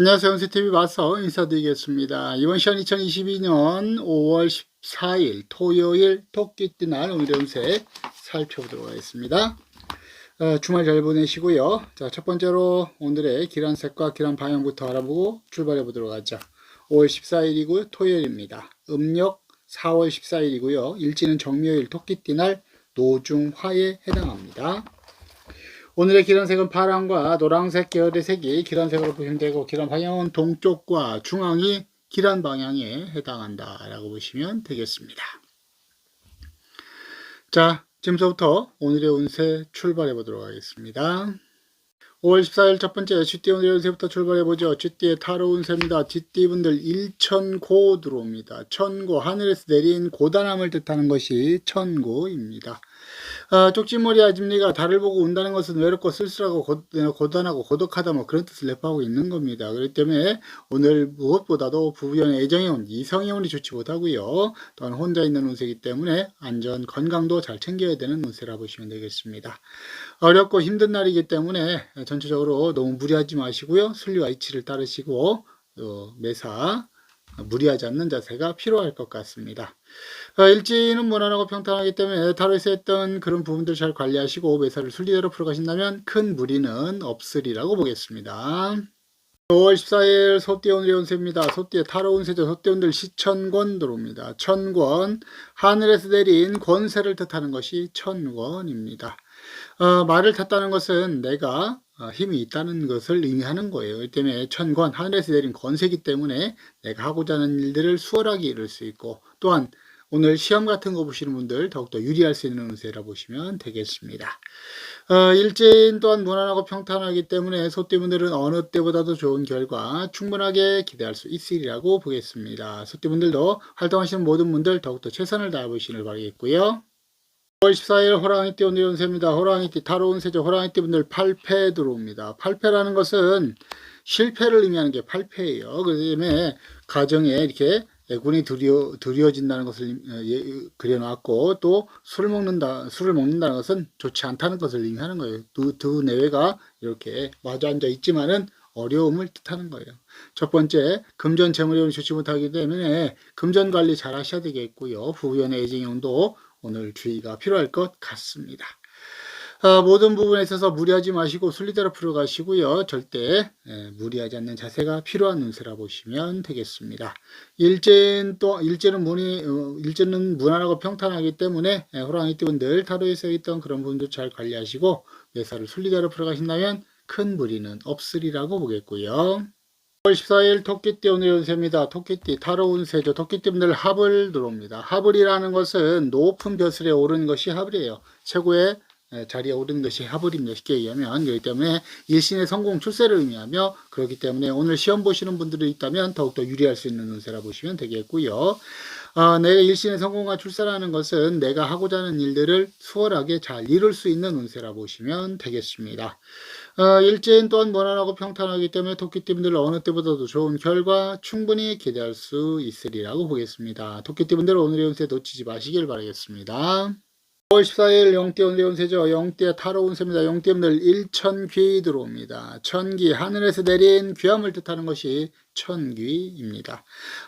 안녕하세요. 연세TV 마서 인사드리겠습니다. 이번 시간 2022년 5월 14일 토요일 토끼띠 날 오늘의 운세 살펴보도록 하겠습니다. 어, 주말 잘 보내시고요. 자, 첫 번째로 오늘의 기란색과 기란 방향부터 알아보고 출발해 보도록 하죠. 5월 14일이고요. 토요일입니다. 음력 4월 14일이고요. 일지는 정묘일 토끼띠 날 노중화에 해당합니다. 오늘의 기란색은 파랑과 노란색 계열의 색이 기란색으로 보시면 되고 기란 방향은 동쪽과 중앙이 기란 방향에 해당한다 라고 보시면 되겠습니다. 자, 지금부터 오늘의 운세 출발해 보도록 하겠습니다. 5월 14일 첫 번째 쥐띠 오늘의 운세부터 출발해 보죠. 쥐띠의 타로 운세입니다. 쥐띠 분들 일천고 들어옵니다. 천고 하늘에서 내린 고단함을 뜻하는 것이 천고입니다. 아, 쪽지머리 아줌니가 달을 보고 운다는 것은 외롭고 쓸쓸하고 고, 고단하고 고독하다 뭐 그런 뜻을 내포하고 있는 겁니다. 그렇기 때문에 오늘 무엇보다도 부부연의 애정의 운, 이성의 운이 좋지 못하고요. 또한 혼자 있는 운세이기 때문에 안전, 건강도 잘 챙겨야 되는 운세라 보시면 되겠습니다. 어렵고 힘든 날이기 때문에 전체적으로 너무 무리하지 마시고요. 순리와 이치를 따르시고 어, 매사 무리하지 않는 자세가 필요할 것 같습니다. 어, 일지는 무난하고 평탄하기 때문에 타로에서 했던 그런 부분들 잘 관리하시고 매사를 순리대로 풀어가신다면 큰 무리는 없으리라고 보겠습니다. 5월 14일 소띠 오늘의 운세입니다. 소띠의 타로 운세죠. 소띠 오늘 시천권 들어옵니다. 천권, 하늘에서 내린 권세를 뜻하는 것이 천권입니다. 어, 말을 탔다는 것은 내가 어, 힘이 있다는 것을 의미하는 거예요. 이 때문에 천권, 하늘에서 내린 권세기 때문에 내가 하고자 하는 일들을 수월하게 이룰 수 있고 또한 오늘 시험 같은 거 보시는 분들 더욱더 유리할 수 있는 운세라 보시면 되겠습니다. 어, 일진 또한 무난하고 평탄하기 때문에 소띠분들은 어느 때보다도 좋은 결과 충분하게 기대할 수 있으리라고 보겠습니다. 소띠분들도 활동하시는 모든 분들 더욱더 최선을 다해 보시길 바라겠고요. 5월 14일 호랑이띠 오늘 운세입니다. 호랑이띠 타로 운세죠. 호랑이띠 분들 8패 들어옵니다. 8패라는 것은 실패를 의미하는 게 8패예요. 그 다음에 가정에 이렇게 애군이 두려, 두려워진다는 것을 어, 예, 그려놨고 또 술을 먹는다 술을 먹는다는 것은 좋지 않다는 것을 의미하는 거예요. 두, 두 내외가 이렇게 마주 앉아 있지만은 어려움을 뜻하는 거예요. 첫 번째 금전 재물운이 좋지 못하기 때문에 금전 관리 잘 하셔야 되겠고요. 부부연의 애정운도 오늘 주의가 필요할 것 같습니다. 아, 모든 부분에 있어서 무리하지 마시고 순리대로 풀어가시고요. 절대 예, 무리하지 않는 자세가 필요한 운세라 보시면 되겠습니다. 일제는 또 일제는 문이 어, 일제는 무난하고 평탄하기 때문에 예, 호랑이 띠 분들 타로에 서 있던 그런 부분도 잘 관리하시고 매사를 순리대로 풀어가신다면 큰 무리는 없으리라고 보겠고요. 5월 14일 토끼띠 오늘 운세입니다. 토끼띠 타로 운세죠. 토끼띠 분들 합을 들어옵니다. 합을이라는 것은 높은 벼슬에 오른 것이 합을이에요. 최고의 예, 자리에 오른 것이 하불입니다. 쉽게 얘기하면 그렇기 때문에 일신의 성공 출세를 의미하며 그렇기 때문에 오늘 시험 보시는 분들이 있다면 더욱더 유리할 수 있는 운세라 보시면 되겠고요. 어, 내가 일신의 성공과 출세라는 것은 내가 하고자 하는 일들을 수월하게 잘 이룰 수 있는 운세라 보시면 되겠습니다. 어, 일진 또한 무난하고 평탄하기 때문에 토끼띠분들 어느 때보다도 좋은 결과 충분히 기대할 수 있으리라고 보겠습니다. 토끼띠분들 오늘의 운세 놓치지 마시길 바라겠습니다. 5월 14일 영띠 오늘의 운세죠. 영띠의 타로 운세입니다. 영띠분들 일천귀 들어옵니다. 천귀, 하늘에서 내린 귀함을 뜻하는 것이 천귀입니다.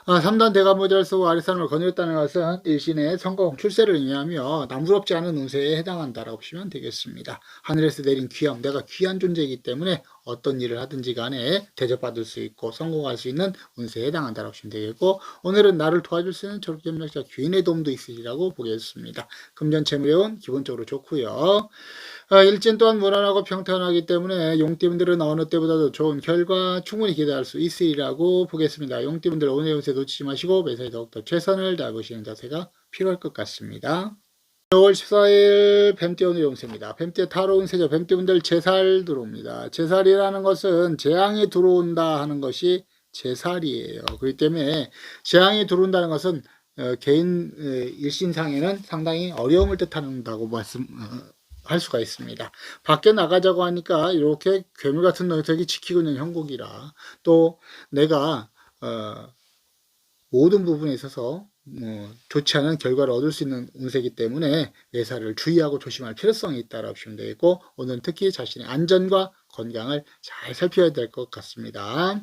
아, 3단 대가모자를 쓰고 아랫사람을 거느렸다는 것은 일신의 성공 출세를 의미하며 남부럽지 않은 운세에 해당한다라고 보시면 되겠습니다. 하늘에서 내린 귀함, 내가 귀한 존재이기 때문에 어떤 일을 하든지 간에 대접받을 수 있고 성공할 수 있는 운세에 해당한다라고 보시면 되겠고 오늘은 나를 도와줄 수 있는 졸업점력자 귀인의 도움도 있으리라고 보겠습니다. 금전채무력은 기본적으로 좋고요. 아, 일진 또한 무난하고 평탄하기 때문에 용띠분들은 어느 때보다도 좋은 결과 충분히 기대할 수 있으리라고 보겠습니다. 용띠분들 오늘 운세 놓치지 마시고 매사에 더욱더 최선을 다해보시는 자세가 필요할 것 같습니다. 5월 14일 뱀띠 오늘 용세입니다. 뱀띠 타로 운세죠. 뱀띠분들 제살 들어옵니다. 제살이라는 것은 재앙이 들어온다 하는 것이 제살이에요. 그렇기 때문에 재앙이 들어온다는 것은 어, 개인 어, 일신상에는 상당히 어려움을 뜻한다고 말씀 어, 할 수가 있습니다. 밖에 나가자고 하니까 이렇게 괴물 같은 녀석이 지키고 있는 형국이라 또 내가 어, 모든 부분에 있어서 뭐 좋지 않은 결과를 얻을 수 있는 운세이기 때문에 예사를 주의하고 조심할 필요성이 있다라고 보시면 되겠고 오늘 특히 자신의 안전과 건강을 잘 살펴야 될 것 같습니다.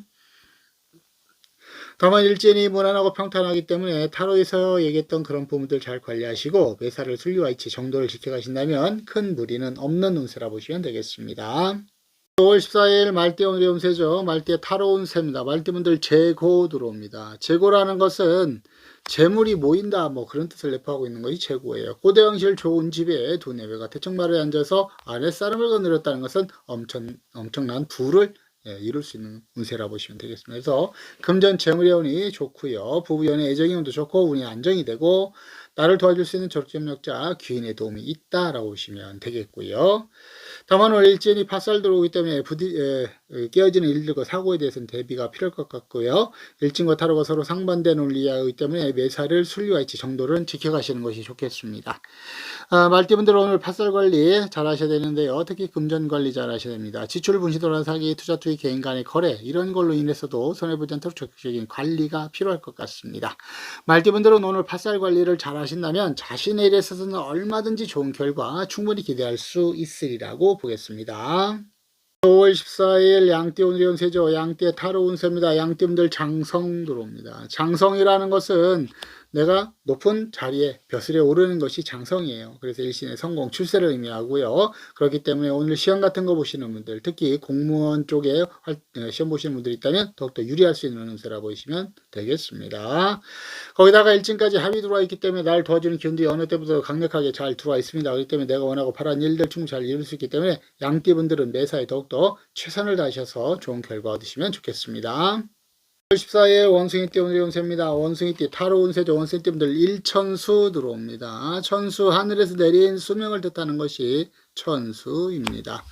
다만 일진이 무난하고 평탄하기 때문에 타로에서 얘기했던 그런 부분들 잘 관리하시고 매사를 순리와 이치 정도를 지켜가신다면 큰 무리는 없는 운세라 보시면 되겠습니다. 5월 14일 말띠 오늘의 운세죠. 말띠의 타로 운세입니다. 말띠분들 재고 들어옵니다. 재고라는 것은 재물이 모인다 뭐 그런 뜻을 내포하고 있는 것이 재고예요. 고대 왕실 좋은 집에 두 내외가 대청마루에 앉아서 아랫사람을 거느렸다는 것은 엄청, 엄청난 부를 예, 이룰 수 있는 운세라 보시면 되겠습니다. 그래서 금전 재물의 운이 좋고요. 부부연의 애정의 운도 좋고 운이 안정이 되고 나를 도와줄 수 있는 졸업력자 귀인의 도움이 있다라고 보시면 되겠고요. 다만 월 일진이 파살 들어오기 때문에 부디 에, 깨어지는 일들과 사고에 대해서는 대비가 필요할 것 같고요. 일진과 타로가 서로 상반된 논리이기 때문에 매사를 순리와 이치 정도를 지켜가시는 것이 좋겠습니다. 아, 말띠분들 오늘 파살 관리 잘 하셔야 되는데요. 특히 금전 관리 잘 하셔야 됩니다. 지출 분시도란 사기, 투자 투기, 개인 간의 거래 이런 걸로 인해서도 손해보지 않도록 적극적인 관리가 필요할 것 같습니다. 말띠분들은 오늘 파살 관리를 잘 하 신다면 자신의 일에 있어서는 얼마든지 좋은 결과 충분히 기대할 수 있으리라고 보겠습니다. 5월 14일 양띠 오늘의 운세죠. 양띠의 타로 운세입니다. 양띠분들 장성 들어옵니다. 장성이라는 것은 내가 높은 자리에 벼슬에 오르는 것이 장성이에요. 그래서 일신의 성공, 출세를 의미하고요. 그렇기 때문에 오늘 시험 같은 거 보시는 분들, 특히 공무원 쪽에 활- 어, 시험 보시는 분들이 있다면 더욱더 유리할 수 있는 운세라 보시면 되겠습니다. 거기다가 일진까지 합이 들어와 있기 때문에 날 도와주는 기운들이 어느 때보다 강력하게 잘 들어와 있습니다. 그렇기 때문에 내가 원하고 바라는 일들 충분히 잘 이룰 수 있기 때문에 양띠분들은 매사에 더욱더 최선을 다하셔서 좋은 결과 얻으시면 좋겠습니다. 14일 원숭이 띠 오늘의 운세입니다. 원숭이 띠 타로 운세죠. 원숭이 띠분들 일천수 들어옵니다. 천수 하늘에서 내린 수명을 뜻하는 것이 천수입니다.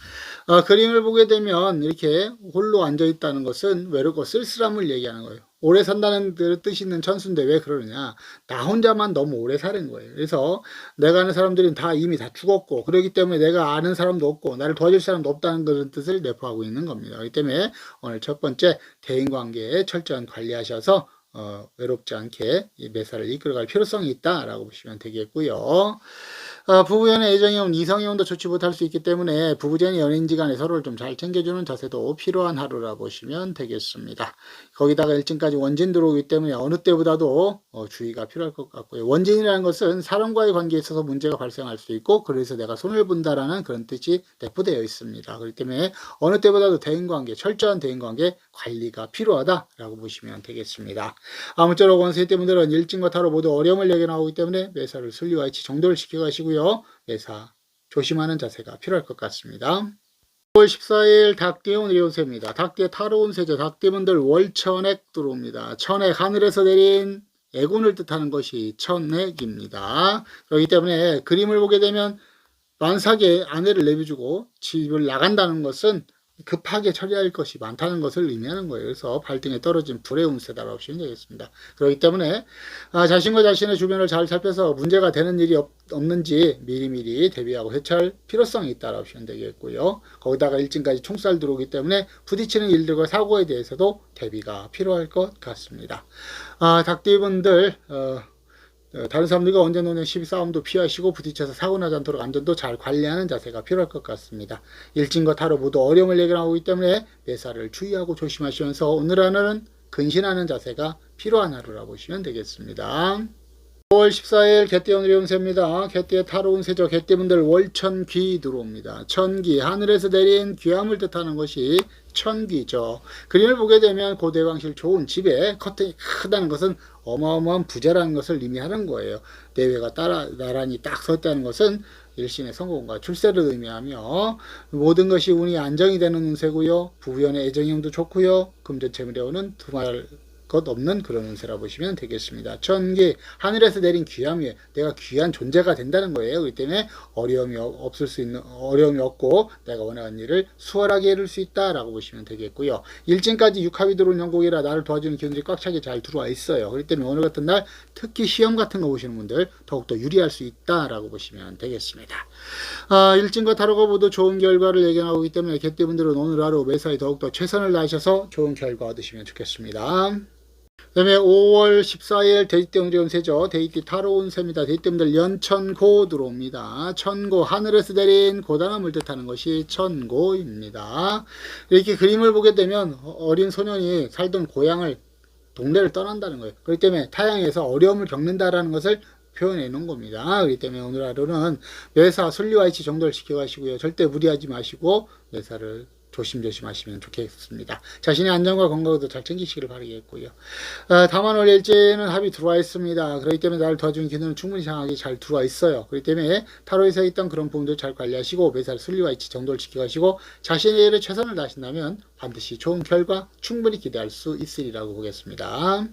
어, 그림을 보게 되면 이렇게 홀로 앉아 있다는 것은 외롭고 쓸쓸함을 얘기하는 거예요. 오래 산다는 그 뜻이 있는 천수인데 왜 그러느냐? 나 혼자만 너무 오래 사는 거예요. 그래서 내가 아는 사람들은 다 이미 다 죽었고 그렇기 때문에 내가 아는 사람도 없고 나를 도와줄 사람도 없다는 그런 뜻을 내포하고 있는 겁니다. 그렇기 때문에 오늘 첫 번째 대인관계에 철저한 관리하셔서 어, 외롭지 않게 이 매사를 이끌어갈 필요성이 있다라고 보시면 되겠고요. 어, 부부연의 애정이 온 이성의 온도 좋지 못할 수 있기 때문에 부부间연인지간에 서로를 좀 잘 챙겨주는 자세도 필요한 하루라 보시면 되겠습니다. 거기다가 일진까지 원진 들어오기 때문에 어느 때보다도 어, 주의가 필요할 것 같고요. 원진이라는 것은 사람과의 관계에 있어서 문제가 발생할 수 있고 그래서 내가 손을 본다라는 그런 뜻이 내포되어 있습니다. 그렇기 때문에 어느 때보다도 대인관계, 철저한 대인관계 관리가 필요하다라고 보시면 되겠습니다. 아무쪼록 원세 때문들은 일진과 타로 모두 어려움을 얘기 나오기 때문에 매사를 순리와 이치 정도를 지켜가시고요. 매사 조심하는 자세가 필요할 것 같습니다. 5월 14일 닭띠의 오늘의 운세입니다. 닭띠의 타로 운세죠. 닭띠분들 월천액 들어옵니다. 천액 하늘에서 내린 애군을 뜻하는 것이 천액입니다. 그렇기 때문에 그림을 보게 되면 만삭에 아내를 내비주고 집을 나간다는 것은 급하게 처리할 것이 많다는 것을 의미하는 거예요. 그래서 발등에 떨어진 불의 운세다라고 보시면 되겠습니다. 그렇기 때문에 아, 자신과 자신의 주변을 잘 살펴서 문제가 되는 일이 없, 없는지 미리미리 대비하고 해찰 필요성이 있다라고 보시면 되겠고요. 거기다가 일진까지 총살 들어오기 때문에 부딪히는 일들과 사고에 대해서도 대비가 필요할 것 같습니다. 아, 닭띠분들 어, 어, 다른 사람들과 언제 노는 시비 싸움도 피하시고 부딪혀서 사고 나지 않도록 안전도 잘 관리하는 자세가 필요할 것 같습니다. 일진과 타로 모두 어려움을 예견하고 있기 때문에 매사를 주의하고 조심하시면서 오늘 하루는 근신하는 자세가 필요한 하루라 보시면 되겠습니다. 5월 14일 개띠 오늘의 운세입니다. 개띠의 타로 운세죠. 개띠분들 월천귀 들어옵니다. 천귀 하늘에서 내린 귀함을 뜻하는 것이 천귀죠. 그림을 보게 되면 고대왕실 좋은 집에 커튼이 크다는 것은 어마어마한 부자라는 것을 의미하는 거예요. 내외가 따라 나란히 딱 섰다는 것은 일신의 성공과 출세를 의미하며 모든 것이 운이 안정이 되는 운세고요. 부부연의 애정형도 좋고요. 금전 재물의 운은 두말 것 없는 그런 운세라 보시면 되겠습니다. 천기 하늘에서 내린 귀함이 내가 귀한 존재가 된다는 거예요. 그렇기 때문에 어려움이 없- 없을 수 있는 어려움이 없고 내가 원하는 일을 수월하게 이룰 수 있다라고 보시면 되겠고요. 일진까지 육합이 들어온 형국이라 나를 도와주는 기운들이 꽉 차게 잘 들어와 있어요. 그렇기 때문에 오늘 같은 날 특히 시험 같은 거 보시는 분들 더욱더 유리할 수 있다라고 보시면 되겠습니다. 아, 일진과 타로가 모두 좋은 결과를 예견하고 있기 때문에 개띠분들은 오늘 하루 매사에 더욱더 최선을 다하셔서 좋은 결과 얻으시면 좋겠습니다. 그 다음에 5월 14일 데이트 운세 운세죠. 데이트 타로 운 세입니다. 데이트분들 연천고 들어옵니다. 천고 하늘에서 내린 고단함을 뜻하는 것이 천고입니다. 이렇게 그림을 보게 되면 어린 소년이 살던 고향을 동네를 떠난다는 거예요. 그렇기 때문에 타향에서 어려움을 겪는다라는 것을 표현해 놓은 겁니다. 그렇기 때문에 오늘 하루는 매사 순리와이치 정도를 지켜가시고요. 절대 무리하지 마시고 매사를 조심조심 하시면 좋겠습니다. 자신의 안전과 건강도 잘 챙기시기를 바라겠고요. 어, 다만 올 일제는 합이 들어와 있습니다. 그렇기 때문에 나를 도와주는 기능은 충분히 상하게 잘 들어와 있어요. 그렇기 때문에 타로에서 있던 그런 부분들 잘 관리하시고 매사를 순리와 이치 정도를 지켜가시고 자신의 일에 최선을 다하신다면 반드시 좋은 결과 충분히 기대할 수 있으리라고 보겠습니다.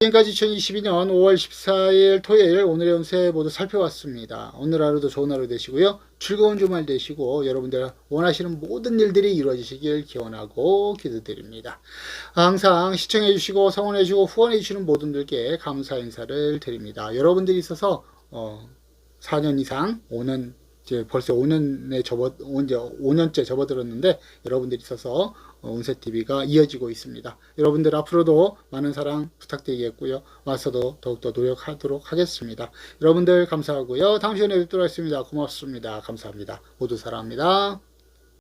지금까지 2022년 5월 14일 토요일 오늘의 운세 모두 살펴봤습니다. 오늘 하루도 좋은 하루 되시고요. 즐거운 주말 되시고 여러분들 원하시는 모든 일들이 이루어지시길 기원하고 기도드립니다. 항상 시청해 주시고 성원해 주시고 후원해 주시는 모든 분들께 감사 인사를 드립니다. 여러분들이 있어서 어, 4년 이상 5년 이제 벌써 5년에 접어 이제 5년째 접어들었는데 여러분들이 있어서 어, 운세TV가 이어지고 있습니다. 여러분들 앞으로도 많은 사랑 부탁드리겠고요. 와서도 더욱더 노력하도록 하겠습니다. 여러분들 감사하고요. 다음 시간에 뵙도록 하겠습니다. 고맙습니다. 감사합니다. 모두 사랑합니다.